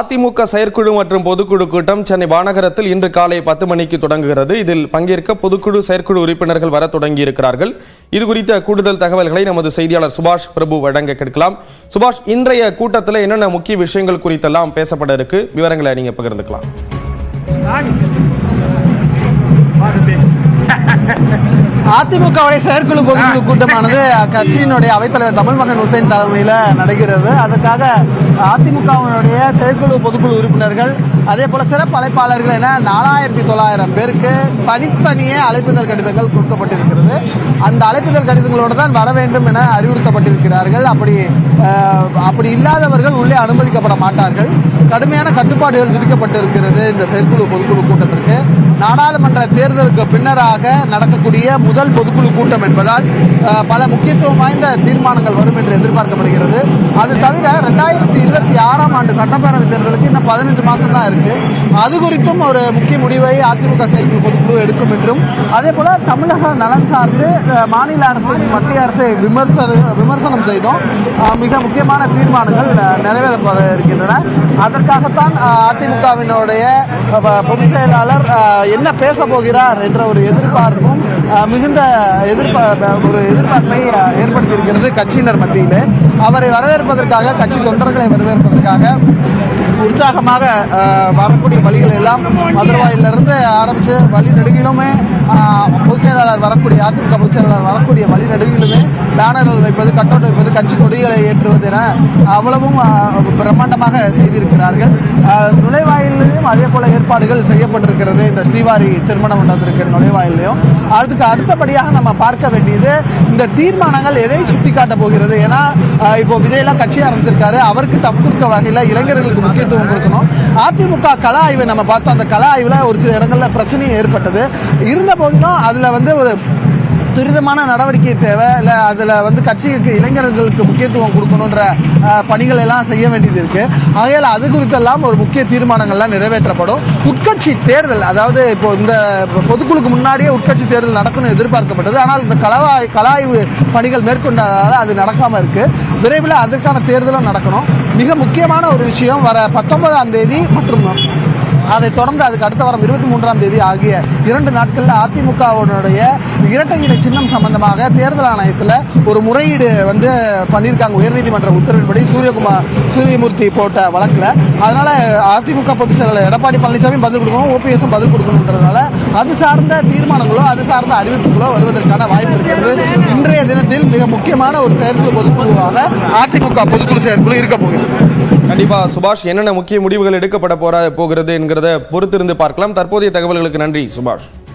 அதிமுக செயற்குழு மற்றும் பொதுக்குழு கூட்டம் சென்னை வானகரத்தில் இன்று காலை பத்து மணிக்கு தொடங்குகிறது. இதில் பங்கேற்க பொதுக்குழு செயற்குழு உறுப்பினர்கள் வர தொடங்கியிருக்கிறார்கள். இது குறித்த கூடுதல் தகவல்களை நமது செய்தியாளர் சுபாஷ் பிரபு வழங்க கேட்கலாம். சுபாஷ் இன்றைய கூட்டத்தில் என்னென்ன முக்கிய விஷயங்கள் குறித்தெல்லாம் பேசப்பட இருக்கு? விவரங்களை நீங்க பகிர்ந்துக்கலாம். அதிமுகவுடைய செயற்குழு பொதுக்குழு கூட்டமானது கட்சியினுடைய அவைத்தலைவர் தமிழ் மகன் ஹுசைன் தலைமையில் நடக்கிறது அதுக்காக அதிமுகவினுடைய செயற்குழு பொதுக்குழு உறுப்பினர்கள் அதே போல சிறப்பு அழைப்பாளர்கள் என நாலாயிரத்தி தொள்ளாயிரம் பேருக்கு தனித்தனியே அழைப்புதல் கடிதங்கள் கொடுக்கப்பட்டிருக்கிறது. அந்த அழைப்புதல் கடிதங்களோடு தான் வர வேண்டும் என அறிவுறுத்தப்பட்டிருக்கிறார்கள். அப்படி அப்படி இல்லாதவர்கள் உள்ளே அனுமதிக்கப்பட மாட்டார்கள். கடுமையான கட்டுப்பாடுகள் விதிக்கப்பட்டிருக்கிறது இந்த செயற்குழு பொதுக்குழு கூட்டத்திற்கு. நாடாளுமன்ற தேர்தலுக்கு பின்னராக நடக்கக்கூடிய முதல் பொதுக்குழு கூட்டம் என்பதால் பல முக்கியத்துவம் வாய்ந்த தீர்மானங்கள் வரும் என்று எதிர்பார்க்கப்படுகிறது. அது தவிர ரெண்டாயிரத்தி ரெண்டாயிரத்தி ஆறாம் ஆண்டு சட்டப்பேரவை தேர்தலுக்கு இன்னும் பதினஞ்சு மாசம் தான் இருக்கு. அது குறித்தும் ஒரு முக்கிய முடிவை அதிமுக செயற்குழு பொதுக்குழு எடுக்கும் என்றும் அதே போல தமிழக நலன் சார்ந்து மாநில அரசு மத்திய அரசை விமர்சன விமர்சனம் செய்தோம். மிக முக்கியமான தீர்மானங்கள் அஹ், நிறைவேறப்பட இருக்கின்றன. அதற்காகத்தான் அதிமுகவினுடைய பொதுச் செயலாளர் என்ன பேச போகிறார் என்ற ஒரு எதிர்பார்ப்பும் மிகுந்த எதிர்ப்பா ஒரு எதிர்பார்ப்பை ஏற்படுத்தியிருக்கிறது கட்சியினர் மத்தியிலே. அவரை வரவேற்பதற்காக கட்சி தொண்டர்களை வரவேற்பதற்காக உற்சாகமாக வரக்கூடிய வழிகள் எல்லாம் மதுரவாயிலிருந்து ஆரம்பித்து வழி நெடுகிலுமே பொதுச் செயலாளர் வரக்கூடிய அதிமுக பொதுச் செயலாளர் வரக்கூடிய வழி நெடுகிலுமே பேனர்கள் வைப்பது கட்டவுட் வைப்பது கட்சி கொடிகளை ஏற்றுவது என அவ்வளவும் பிரம்மாண்டமாக செய்திருக்கிறார்கள். அஹ், மண்டபத்திலையும் அதே போல ஏற்பாடுகள் செய்யப்பட்டிருக்கிறது. இந்த ஸ்ரீவாரி திருமண மண்டபத்திற்கு நுழைவாயிலையும் அதுக்கு அடுத்தபடியாக நம்ம பார்க்க வேண்டியது இந்த தீர்மானங்கள் எதை சுட்டிக்காட்ட போகிறது? ஏன்னா இப்போ விஜயெல்லாம் கட்சி ஆரம்பிச்சிருக்காரு. அவருக்கு டஃப் கொடுக்க வகையில் இளைஞர்களுக்கு முக்கியத்துவம் கொடுக்கணும். அதிமுக கல ஆய்வை நம்ம பார்த்தோம். அந்த கல ஆய்வில் ஒரு சில இடங்களில் பிரச்சனையும் ஏற்பட்டது. இருந்த போதிலும் அதில் வந்து ஒரு துரிதமான நடவடிக்கை தேவை இல்லை அதில் வந்து கட்சிகளுக்கு இளைஞர்களுக்கு முக்கியத்துவம் கொடுக்கணுன்ற பணிகள் எல்லாம் செய்ய வேண்டியது இருக்குது ஆகையால் அது குறித்தெல்லாம் ஒரு முக்கிய தீர்மானங்கள்லாம் நிறைவேற்றப்படும். உட்கட்சி தேர்தல் அதாவது இப்போ இந்த பொதுக்குழுக்கு முன்னாடியே உட்கட்சி தேர்தல் நடக்கணும்னு எதிர்பார்க்கப்பட்டது. ஆனால் இந்த கலவாய் கலாய்வு பணிகள் மேற்கொண்டதால் அது நடக்காமல் இருக்குது விரைவில் அதற்கான தேர்தலும் நடக்கணும். மிக முக்கியமான ஒரு விஷயம் வர பத்தொன்பதாம் தேதி மற்றும் அதைத் தொடர்ந்து அதுக்கு அடுத்த வாரம் இருபத்தி மூன்றாம் தேதி ஆகிய இரண்டு நாட்களில் அதிமுகவுடைய இரட்டை இலை சின்னம் சம்பந்தமாக தேர்தல் ஆணையத்தில் ஒரு முறையீடு வந்து பண்ணியிருக்காங்க. உயர்நீதிமன்ற உத்தரவின்படி சூரியகுமார் சூரியமூர்த்தி போட்ட வழக்கில். அதனால அதிமுக பொதுச் செயலாளர் எடப்பாடி பழனிசாமி பதில் கொடுக்கணும் ஓபிஎஸும் பதில் கொடுக்கணுன்றதுனால அது சார்ந்த தீர்மானங்களோ அது சார்ந்த அறிவிப்புகளோ வருவதற்கான வாய்ப்பு இருக்கிறது. தினத்தில் மிக முக்கியமான ஒரு செயற்குழு பொதுக்குழுவாக அதிமுக பொதுக்குழு செயற்குழு இருக்க போகிறது. கண்டிப்பா சுபாஷ் என்னென்ன முக்கிய முடிவுகள் எடுக்கப்பட போற போகிறது என்கிறத பொறுத்திருந்து பார்க்கலாம். தற்போதைய தகவல்களுக்கு நன்றி சுபாஷ்.